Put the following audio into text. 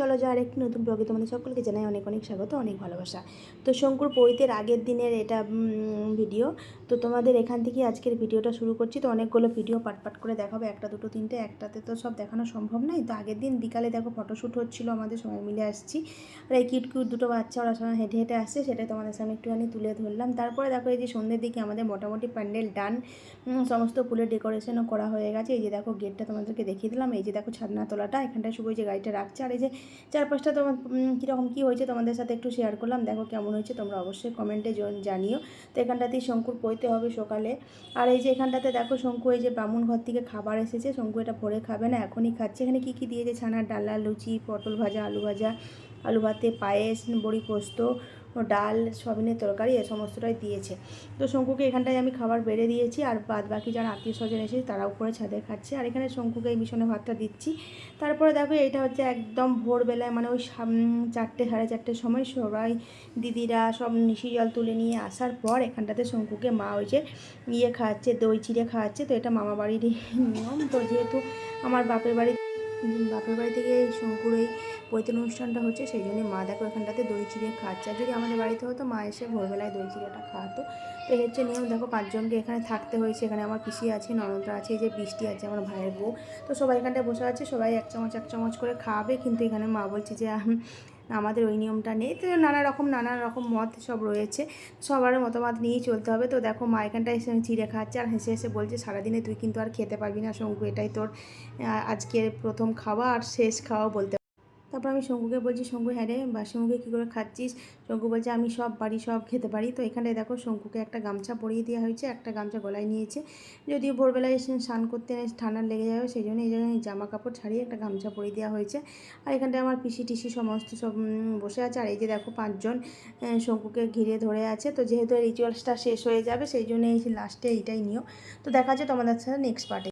চলো যাওয়ার একটি নতুন ব্লগে তোমাদের সকলকে জানাই অনেক অনেক স্বাগত, অনেক ভালোবাসা। তো শঙ্কুর পৈতের আগের দিনের এটা ভিডিও তো তোমাদের এখান থেকে আজকের ভিডিওটা শুরু করছি। তো অনেকগুলো ভিডিও পাট পাট করে দেখাবো, একটা, দুটো, তিনটে, একটাতে তো সব দেখানো সম্ভব নয়। তো আগের দিন বিকালে দেখো ফটোশ্যুট হচ্ছিল, আমাদের সবাই মিলে আসছি। আর এই কিউট কিউট দুটো বাচ্চা, ওরা সবাই হেঁটে হেঁটে আসছে, সেটাই তোমাদের সামনে একটুখানি তুলে ধরলাম। তারপরে দেখো এই যে সন্ধ্যের দিকে আমাদের মোটামুটি প্যান্ডেল ডান সমস্ত ফুলের ডেকোরেশনও করা হয়ে গেছে। এই যে দেখো গেটটা তোমাদেরকে দেখিয়ে দিলাম। এই যে দেখো ছাদনা তোলাটা এখানটায় শুভ যে গাড়িটা রাখছে। আর যে চারপাশটা তোমার কীরকম কী হয়েছে তোমাদের সাথে একটু শেয়ার করলাম। দেখো কেমন হয়েছে, তোমরা অবশ্যই কমেন্টে জানিও। তো এখানটাতেই শঙ্কুর পইতে হবে সকালে। আর এই যে এখানটাতে দেখো শঙ্কু, এই যে বামুন ঘর থেকে খাবার এসেছে। শঙ্কু এটা ভরে খাবে না, এখনই খাচ্ছে। এখানে কী কী দিয়েছে? ছানার ডালা লুচি, পটল ভাজা, আলু ভাজা আলু ভাতে, পায়েস, বড়ি পোস্ত, ডাল সয়াবিনের তরকারি, এ সমস্তটাই দিয়েছে। তো শঙ্কুকে এখানটায় আমি খাবার বেড়ে দিয়েছি আর বাদ বাকি যারা আত্মীয় স্বজন এসেছে তারা উপরে ছাদে খাচ্ছে। আর এখানে শঙ্কুকে এই মিশনে ভাতটা দিচ্ছি। তারপরে দেখো এটা হচ্ছে একদম ভোরবেলায় মানে ওই চারটে, সাড়ে চারটের সময় সবাই দিদিরা সব নিশি জল তুলে নিয়ে আসার পর এখানটাতে শঙ্কুকে মা ওই যে ইয়ে খাওয়াচ্ছে, দই চিড়ে খাওয়াচ্ছে। তো এটা মামা বাড়ির নিয়ম। তো যেহেতু আমার বাপের বাড়ি বাপের বাড়ি থেকে শঙ্কুর এই পৈতের অনুষ্ঠানটা হচ্ছে, সেই জন্যই মা দেখো এখানটাতে দই চিড়ে খাচ্ছে। যদি আমাদের বাড়িতে হতো, মা এসে ভোরবেলায় দই চিড়েটা খাওয়াতো। তো এই হচ্ছে নিয়ম দেখো পাঁচজনকে এখানে থাকতে হয়েছে। এখানে আমার পিসি আছে, ননদরা আছে, এই যে বৃষ্টি আছে আমার ভাইয়ের বউ। তো সবাই এখানটায় বসে আছে, সবাই এক চামচ এক চামচ করে খাওয়াবে কিন্তু এখানে মা বলছে যে আমাদের ওই নিয়মটা নেই। তো নানা রকম নানা রকম মত সব রয়েছে। সবার মতামত নিয়েই চলতে হবে। তো দেখো, মা এখানটায় এসে চিড়ে খাচ্ছে আর হেসে হেসে বলছে, সারাদিনে তুই কিন্তু আর খেতে পারবি না, শঙ্কু, এটাই তোর আজকের প্রথম খাওয়া আর শেষ খাওয়া, বলতে তারপর আমি শঙ্কুকে বলছি, শঙ্কু হ্যাঁ রে বাসি মুখে কী করে খাচ্ছিস? শঙ্কু বলছে, আমি সব পারি সব খেতে পারি। তো এখানে দেখো শঙ্কুকে একটা গামছা পরিয়ে দেওয়া হয়েছে, একটা গামছা গলায় নিয়েছে। যদিও ভোরবেলায় এসে স্নান করতে ঠান্ডা লেগে যাবে, সেই জন্য এই জায়গায় জামা কাপড় ছাড়িয়ে একটা গামছা পরিয়ে দেওয়া হয়েছে। আর এখানটায় আমার পিসি, টিসি সমস্ত সব বসে আছে। আর এই যে দেখো পাঁচজন শঙ্কুকে ঘিরে ধরে আছে। তো যেহেতু রিচুয়ালসটা শেষ হয়ে যাবে, সেই জন্য এই লাস্টে এইটাই নিও তো দেখা যাচ্ছে তোমাদের সাথে নেক্সট পার্টে